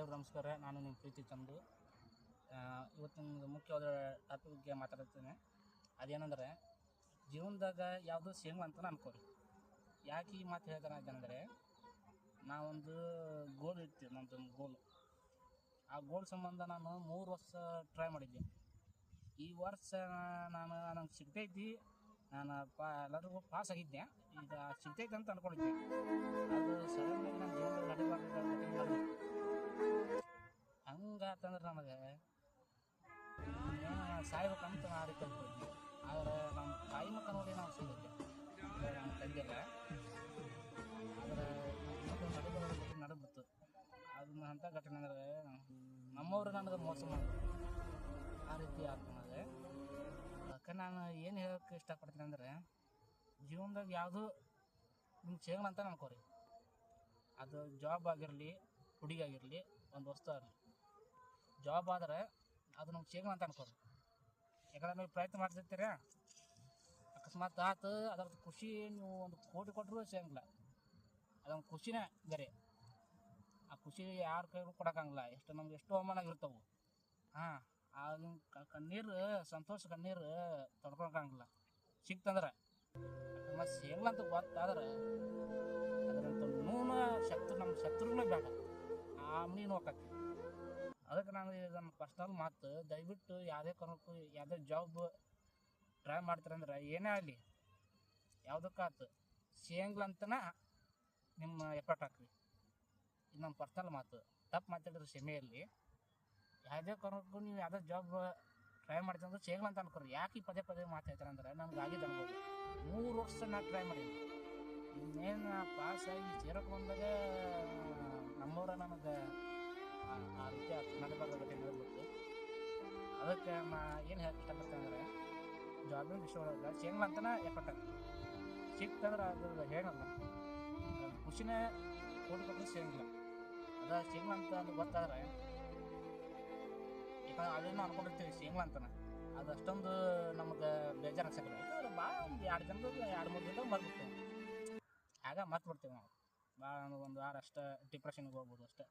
ಎಲ್ಲರಿಗೂ ನಮಸ್ಕಾರ. ನಾನು ನಿಮ್ಮ ಪ್ರೀತಿ ಚಂದು. ಇವತ್ತು ಇವತ್ತಿನ ಮುಖ್ಯವಾದ ಟಾಪಿಕ್ ಬಗ್ಗೆ ಮಾತಾಡ್ತೇನೆ. ಅದೇನೆಂದರೆ, ಜೀವನದಾಗ ಯಾವುದು ಸೇಮ್ ಅಂತ ಅನ್ಕೋರಿ ಯಾಕೆ ಈ ಮಾತು ಹೇಳ್ತಾನೆ ಅಂತಂದರೆ, ನಾವೊಂದು ಗೋಲ್ ಇರ್ತೀವಿ ನಮ್ಮದು ಗೋಲ್ ಆ ಗೋಲ್ ಸಂಬಂಧ ನಾನು ಮೂರು ವರ್ಷ ಟ್ರೈ ಮಾಡಿದ್ದೆ. ಈ ವರ್ಷ ನಾನು ನಂಗೆ ಸಿಗ್ತೈತಿ ನಾನು ಪಾ, ಎಲ್ಲರಿಗೂ ಪಾಸ್ ಆಗಿದ್ದೆ. ಈಗ ಸಿಗ್ತೈತೆ ಅಂತ ಅಂದ್ಕೊಂಡಿದ್ದೆ ಅದು ಸಡನ್ನಾಗಿ ನನ್ನ ಜೀವನದಲ್ಲಿ ನಡೆಬಾರ್ದು ಹಂಗಾತಂದ್ರೆ ನನಗೆ ಸಾಯ್ಬೇಕಂತ ನಾ ಅದಕ್ಕೆ ಆದರೆ ನಮ್ಮ ತಾಯಿ ಮಕ್ಕ ನೋಡಿ ನಾವು ಸಿಗುತ್ತೆ ನಮ್ಮ ತಂದೆಲ್ಲ ಆದರೆ ನಡೆದ ನಡೆದ್ಬಿಡ್ತು. ಅದನ್ನ ಅಂಥ ಘಟನೆ ಅಂದರೆ ನಮ್ಮವರು ನನಗೆ ಮೋಸ ಮಾಡಿದ್ರು. ಆ ರೀತಿ ಆಗ್ತದೆ ಅದಕ್ಕೆ ನಾನು ಏನು ಹೇಳೋಕ್ಕೆ ಇಷ್ಟಪಡ್ತೀನಿ ಅಂದರೆ ಜೀವನದಾಗ ಯಾವುದು ನಿಮ್ಮ ಸಿಗೋಣ ಅಂತ ಅನ್ಕೋರಿ ಅದು ಜಾಬ್ ಆಗಿರಲಿ, ಹುಡುಗಿ ಆಗಿರಲಿ, ಒಂದು ವಸ್ತು ಆಗಲಿ. ಜಾಬ್ ಆದ್ರೆ ಅದು ನಮ್ಗೆ ಸಿಗೋಣ ಅಂತ ಅನ್ಕೋರಿ. ಯಾಕಂದ್ರೆ ನೀವು ಪ್ರಯತ್ನ ಮಾಡ್ತಿರ್ತೀರ? ಅಕಸ್ಮಾತ್ ಆತು, ಅದ್ರದ್ದು ಖುಷಿ ನೀವು ಒಂದು ಕೋಟಿ ಕೊಟ್ಟರು ಸಿಗಂಗಿಲ್ಲ. ಅದೊಂದು ಖುಷಿನೇ ಬೇರೆ. ಆ ಖುಷಿ ಯಾರ ಕೈಗೂ ಕೊಡೋಕ್ಕಾಗಲ್ಲ ಎಷ್ಟು ನಮ್ಗೆ ಎಷ್ಟು ಅವಮಾನ ಆಗಿರ್ತಾವೆ ಹಾಂ ಆ ಕಣ್ಣೀರು, ಸಂತೋಷ ಕಣ್ಣೀರು ತಡ್ಕೊಳಕಾಗಲ್ಲ ಸಿಕ್ತಂದ್ರೆ ಮತ್ತು ಸಿಗಲ್ಲ ಅಂತ ಗೊತ್ತಾದ್ರೆ ಅದರಂತ ನೂನ ಶತ್ರು ನಮ್ಮ ಶತ್ರುಗಳೇ ಬೇಡ. ಆ ಮೀನು ಹೋಗತ್ತೆ ಅದಕ್ಕೆ ನಾನು ನಮ್ಮ ಪರ್ಸ್ನಲ್ ಮಾತು, ದಯವಿಟ್ಟು ಯಾವುದೇ ಕಾರಣಕ್ಕೂ ಯಾವುದೇ ಜಾಬ್ ಟ್ರೈ ಮಾಡ್ತಾರಂದ್ರೆ ಏನೇ ಆಗಲಿ, ಯಾವುದಕ್ಕಾತು ಸಿಗಂಗಿಲ್ಲ ನಿಮ್ಮ ಎಫರ್ಟ್ ಹಾಕ್ರಿ. ಇದು ನಮ್ಮ ಪರ್ಸ್ನಲ್ ಮಾತು. ತಪ್ಪು ಮಾತಾಡಿದ್ರೆ ಕ್ಷಮೆಯಲ್ಲಿ ಯಾವುದೇ ಕಾರಣಕ್ಕೂ ನೀವು ಯಾವುದೇ ಜಾಬ್ ಟ್ರೈ ಮಾಡ್ತೀನಿ ಅಂದ್ರೆ ಅಂತ ಅನ್ಕೋರಿ. ಯಾಕೆ ಈ ಪದೇ ಪದೇ ಮಾತಾಡ್ತಾರೆ ಅಂದ್ರೆ ನನಗೆ ಆಗಿದ್ದು ಅನ್ಬೋದು ಮೂರು ವರ್ಷ ನಾನು ಟ್ರೈ ಮಾಡೀನಿ. ಇನ್ನೇನು ಪಾಸ್ ಆಗಿ ಸೇರೋಕೆ ಬಂದಾಗ ನಮ್ಮವ್ರ ನನಗೆ ಆ- ರೀತಿ ನಡೆದ್ಬಿಟ್ಟು ಅದಕ್ಕೆ ಮಾ ಏನು ಹೇಳಕ್ಕೆ ಇಷ್ಟಪಡ್ತೇನೆ ಜಾಬಿನ ವಿಷಯ ಒಳಗೆ ಅಂತನ ಎಫರ್ಟ್ ಸಿಕ್ತಂದ್ರೆ ಅದ್ರ ಹೇಳಲ್ಲ. ಖುಷಿನೇ ಕೊಟ್ಟರು ಸಿಗಂಗಿಲ್ಲ ಅದ ಸಿಗಲ್ಲ ಅಂತ ಗೊತ್ತಾದ್ರೆ, ಈಗ ಅದನ್ನ ಅನ್ಕೊಂಡಿರ್ತೀವಿ ಸಿಗಲ್ಲ ಅಂತನ. ಅದು ಅಷ್ಟೊಂದು ನಮ್ಗೆ ಬೇಜಾರು ಅನ್ಸಕ್ಕಿಲ್ಲ ಭಾಳ ಒಂದು ಎರಡು ದಿನದಾಗ ಎರಡು ಮೂರು ದಿನದಾಗ ಮರ್ಬಿಡ್ತೇವೆ ಆಗ ಮತ್ತೆ ಬಿಡ್ತೀವಿ ನಾವು. ಭಾಳ ಒಂದು ವಾರ ಅಷ್ಟೇ ಡಿಪ್ರೆಷನ್ಗೆ ಹೋಗ್ಬೋದು ಅಷ್ಟೇ.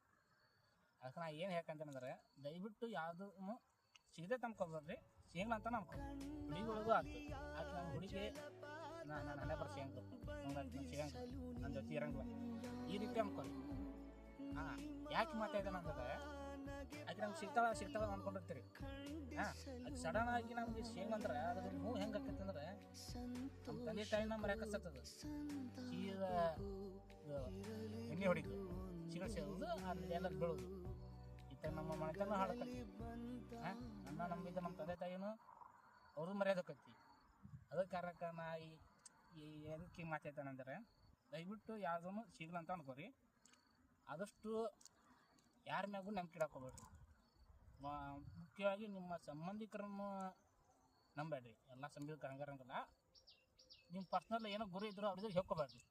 ಅದಕ್ಕೆ ನಾ ಏನು ಹೇಳ್ಕಂತೇನೆಂದ್ರೆ, ದಯವಿಟ್ಟು ಯಾವುದೂ ಸಿಗದೆ ತಂಬ್ಕೊಬೋದ್ರಿ ಸಿಗಲ್ಲ ಅಂತ ಅನ್ಕೊ ಹುಡುಗಿಗಳಿಗೂ ಆಯ್ತು ಆಕೆ ನಮ್ಮ ಹುಡುಗಿ ನಾನು ನಾನು ಹಣೆ ಬರ ಸಿಗಂಗ ನಂಗೆ ಸಿಗಂಗ ನನ್ನ ಜೊತೆ ಇರಂಗಿಲ್ಲ ಈ ರೀತಿ ಅನ್ಕೊಳ್ಳಿ. ಹಾಂ, ಯಾಕೆ ಮಾತಾಡ್ದೆ ಅಂತಂದ್ರೆ ಆಕೆ ನಮ್ಗೆ ಸಿಗ್ತಾಳ ಸಿಗ್ತಾಳ ಅಂದ್ಕೊಂಡಿರ್ತೀರಿ ಹಾಂ, ಅದು ಸಡನ್ ಆಗಿ ನಮ್ಗೆ ಸೇಮ್ ಅಂದ್ರೆ ಅದ್ರ ಮೂ ಹೆಂಗೆ ಆಕೈತೆ ಅಂದ್ರೆ ತಂದೆ ನಮ್ಮ ಮರ್ಯಾಕಸ್ತದ ಸೀದಾ ಎಣ್ಣೆ ಹೊಡಿದು ಸಿಗಲ್ ಸೇರೋದು ಅಲ್ಲಿ ಎಲ್ಲ ಬೀಳೋದು. ಇತ್ತ ನಮ್ಮ ಮನೆತನ ಹಾಳಕತ್ತಿ. ಅಣ್ಣ ನಂಬಿದ್ದ ನಮ್ಮ ತಂದೆ ತಾಯಿನೂ ಅವರು ಮರ್ಯಾದಕ್ಕತ್ತಿ ಅದ ಕಾರಣಕ್ಕೆ ನಾ ಈ ಈ ಮಾತಾಡ್ತಾನಂದ್ರೆ ದಯವಿಟ್ಟು ಯಾವುದೂ ಸಿಗಲ್ಲ ಅಂತ ಅನ್ಕೋರಿ. ಆದಷ್ಟು ಯಾರ ಮ್ಯಾಗೂ ನಂಬಿಕೆ ಇಡಕೋಬೇಡ್ರಿ. ಮುಖ್ಯವಾಗಿ ನಿಮ್ಮ ಸಂಬಂಧಿಕರನ್ನು ನಂಬೇಡ್ರಿ ಎಲ್ಲ ಸಂಬಂಧಿಕರು ಹಂಗಾರಂಗಿಲ್ಲ ನಿಮ್ಮ ಪರ್ಸ್ನಲ್ ಏನೋ ಗುರಿ ಇದ್ರು ಅವ್ರಿಗೆ ಹೇಳ್ಕೊಬೇಡ್ರಿ.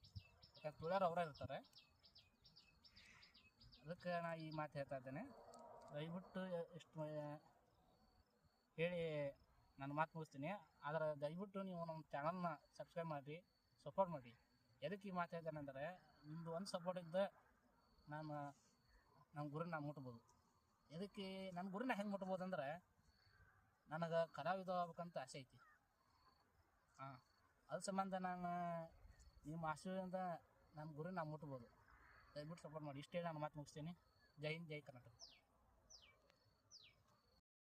ಯಾಕಂದ್ರೆ ತುಳ್ಯಾರು ಅವರೇ ಇರ್ತಾರೆ. ಅದಕ್ಕೆ ನಾ ಈ ಮಾತು ಹೇಳ್ತಾ ಇದ್ದೇನೆ. ದಯವಿಟ್ಟು ಇಷ್ಟು ಹೇಳಿ ನನ್ನ ಮಾತು ಮುಗಿಸ್ತೀನಿ. ಆದರೆ ದಯವಿಟ್ಟು ನೀವು ನಮ್ಮ ಚಾನಲ್ನ ಸಬ್ಸ್ಕ್ರೈಬ್ ಮಾಡಿರಿ ಸಪೋರ್ಟ್ ಮಾಡಿ ಎದಕ್ಕೆ ಈ ಮಾತು ಹೇಳ್ತೇನೆ ಅಂದರೆ ನಿಮ್ಮದು ಒಂದು ಸಪೋರ್ಟ್ ಇದ್ದ ನಾನು ನಮ್ಮ ಗುರಿನ ನಾನು ಮುಟ್ಬೋದು. ಎದಕ್ಕೆ ನನ್ನ ಗುರಿನ ಹೆಂಗೆ ಮುಟ್ಬೋದು ಅಂದ್ರೆ, ನನಗೆ ಕಲಾವಿದ ಆಗ್ಬೇಕಂತ ಆಸೆ ಐತಿ. ಹಾಂ ಅದ್ರ ಸಂಬಂಧ ನಾನು, ನಿಮ್ಮ ಆಶೀರ್ವಾದದಿಂದ ನನ್ನ ಗುರಿ ನಾನು ಮುಟ್ಬೋದು. ದಯವಿಟ್ಟು ಸಪೋರ್ಟ್ ಮಾಡಿ ಇಷ್ಟೇ ನಾನು ಮಾತು ಮುಗಿಸ್ತೀನಿ. ಜೈ ಹಿಂದ್, ಜೈ ಕರ್ನಾಟಕ.